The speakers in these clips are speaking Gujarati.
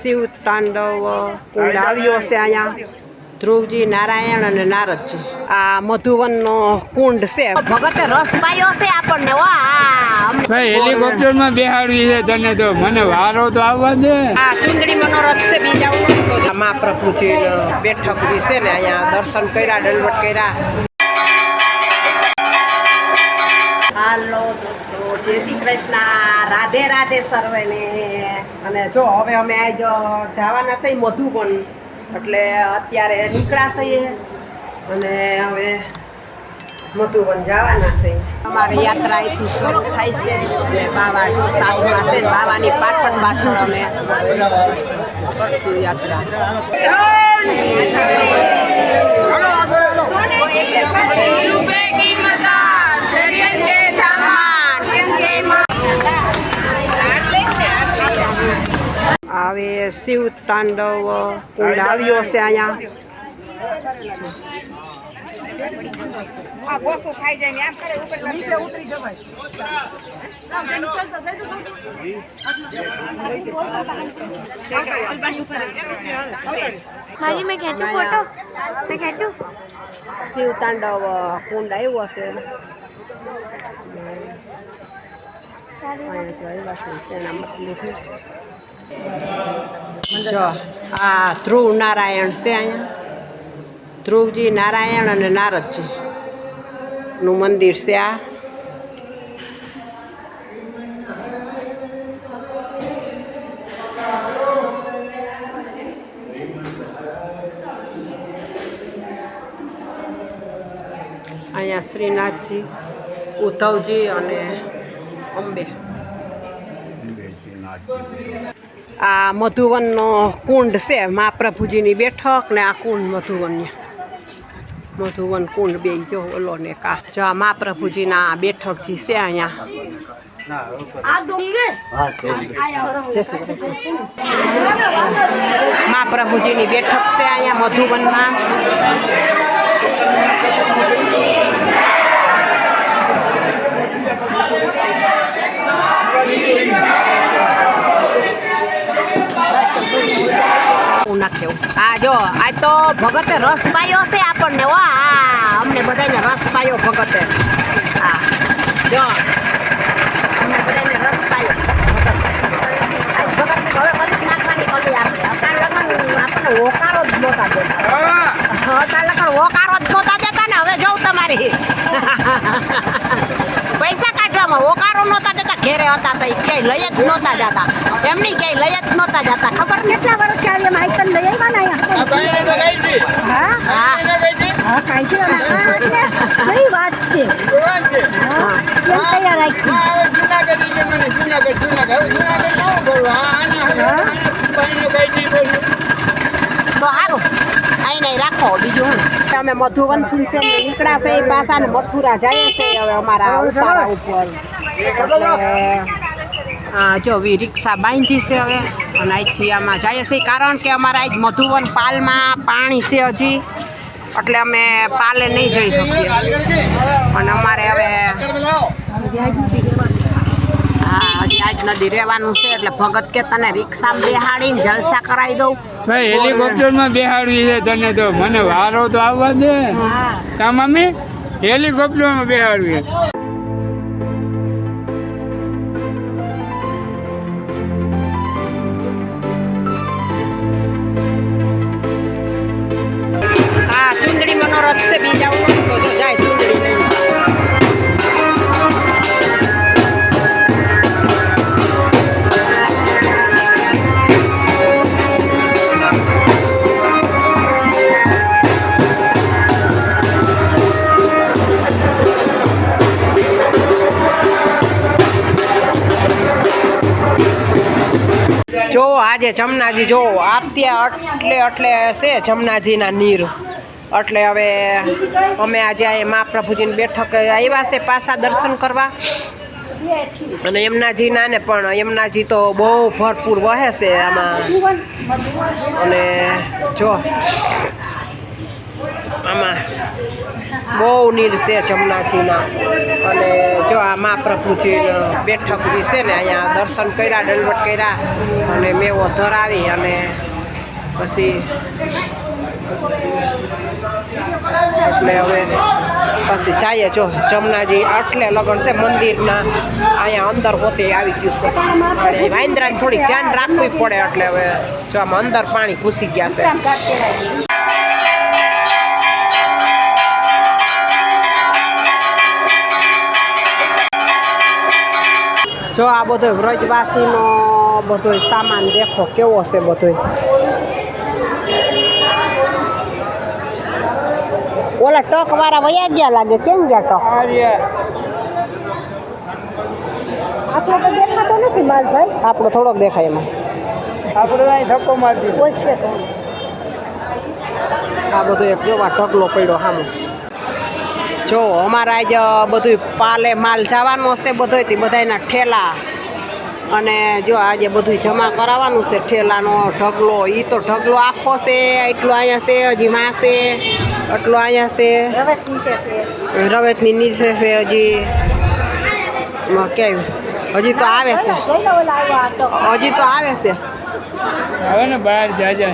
શિવ તાંડવ કુંડ આવ્યો છે અહીંયા. ધ્રુવજી નારાયણ અને નારદજી. આ મધુવનનો કુંડ છે. ભગતે રસ પાયો છે આપણને વાહ ભાઈ હેલિકોપ્ટરમાં બેહાડવી છે તને તો. મને વારો તો આવવા દે. આ ચુંદડી મનોરથ છે બીજા આ મહાપ્રભુજી બેઠકજી છે ને અહીંયા દર્શન કર્યા ડલવટ કર્યા. દોસ્તો જય શ્રી કૃષ્ણ. રાધે રાધે સર્વેને. અને જો, હવે અમે આજ જવાના છે મધુબન એટલે અત્યારે નીકળ્યા છીએ અને હવે મધુબન જવાના છે. અમારી યાત્રા અહીંથી શરૂ થાય છે. અને બાવા જો સાથમાં છે બાવાની પાછળ પાછળ અમે કરશું યાત્રા. આવે શિવ તાંડવ કુંડ આવ્યો છે અહીંયા મારી મેં ખેંચું ફોટો મેં ખેંચું શિવ તાંડવ કુંડ આવ્યો છે અહીંયા જો આવ્યા છે તેના મતલબથી. આ ધ્રુવ નારાયણ છે અહીંયા. ધ્રુવજી નારાયણ અને નારદજી નું મંદિર છે આ. અહીંયા શ્રીનાથજી, ઉદ્ધવજી અને અંબે. આ મધુવનનો કુંડ છે મહાપ્રભુજીની બેઠક ને આ કુંડ મધુવનની. મધુવન કુંડ બે જો ઓલો ને કા. જો આ મહાપ્રભુજીના બેઠકજી છે અહીંયા. મહાપ્રભુજીની બેઠક છે અહીંયા મધુવનમાં. હું નાખ્યો. આ જો આ તો ભગતે રસ પાયો છે આપણને વા અમને બધાને રસ પાયો ભગતે. હા જો અમને બધાને રસ પાયો આપણને હોકારો જ નહોતા દેતા. અત્યારે લગન હોકારો જ નહોતા દેતા ને હવે જોઉં તમારી. પૈસા કાઢવામાં હોકારો નહોતા ઘેરે હતા તો ક્યાંય લઈ જ નહોતા જતા. એમની ક્યાંય લઈ જ નહોતા જતા. ખબર કેટલા વર્ષ ચાલી એમ આઈકન લઈ આવ્યા ને આ તો સારું અહીં નહીં રાખો? બીજું હું. અમે મધુવન ફૂલશે નીકળાશે પાછા ને મથુરા જાય છે હવે અમારા ઉપર. જો વી રિક્ષા બાંધી છે હવે. અને અહીંથી આમાં જઈએ છીએ કારણ કે અમારા આજ મધુવન પાલમાં પાણી છે હજી. એટલે અમે પાલે નહીં જઈ શકીએ. અને અમારે હવે હા હજી આજ નદી રહેવાનું છે એટલે ભગત કે તને રિક્ષામાં બેહાડીને જલસા કરાવી દઉં. ભાઈ હેલિકોપ્ટરમાં બેહાડવી છે તને તો. મને વારો તો આવવા દે. કા મમ્મી? હેલિકોપ્ટરમાં બેહાડવી છે તો જો આજે જમનાજી જો આત્યા એટલે એટલે છે જમનાજીના નીર. એટલે હવે અમે આજે આ મહાપ્રભુજીની બેઠક આવ્યા છે પાછા દર્શન કરવા. અને યમુનાજીના ને પણ, યમુનાજી તો બહુ ભરપૂર વહે છે આમાં. અને જો, આમાં બહુ નીર છે જમનાજીના અને જો આ મહાપ્રભુજીનો બેઠક જે છે ને અહીંયા દર્શન કર્યા દંડવટ કર્યા. અને મેવો ધરાવી અને પછી એટલે હવે પછી જાય જો, જમનાજી આટલે લગન છે મંદિરના. અહીંયા અંદર પોતે આવી ગયું છે. અને વાંદરાને થોડી ધ્યાન રાખવી પડે એટલે હવે જો આમાં અંદર પાણી ઘૂસી ગયા છે. જો આ બધો વ્રજવાસીનો બધો સામાન દેખો, કેવો છે બધો? ઓલા ટક વાળા વયા ગયા લાગે કેમ ગયા ટોક? આપણો તો દેખાતો નથી માલભાઈ. આપણો થોડોક દેખાય એમાં. આપણે અહીં ધક્કો મારતી કોઈ છે તો? આ બધો એક જોવા ઢગલો પડ્યો સામે જો અમારા આજ બધું પાલે માલ જવાનો છે બધો તે બધાયના ઠેલા. અને જો આજે બધું જમા કરાવવાનું છે ઠેલાનો ઢગલો એ તો ઢગલો આખો છે એટલો અહીંયા છે હજી માસે એટલો અહીંયા છે. રવેતની નીચે છે હજી કેવું હજી તો આવે છે. હજી તો આવે છે. હવે ને બહાર જાજા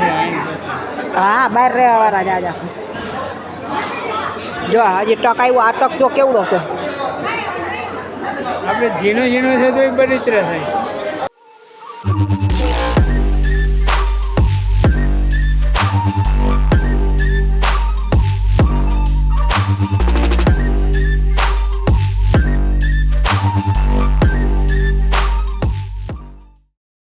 હા બહાર રહેવાવાળા જાજા. જો હજી ટક આવ્યો આ ટક જો કેવડો છે. આપણે ઝીણો ઝીણો છે તો એ બળિત્ર થાય Música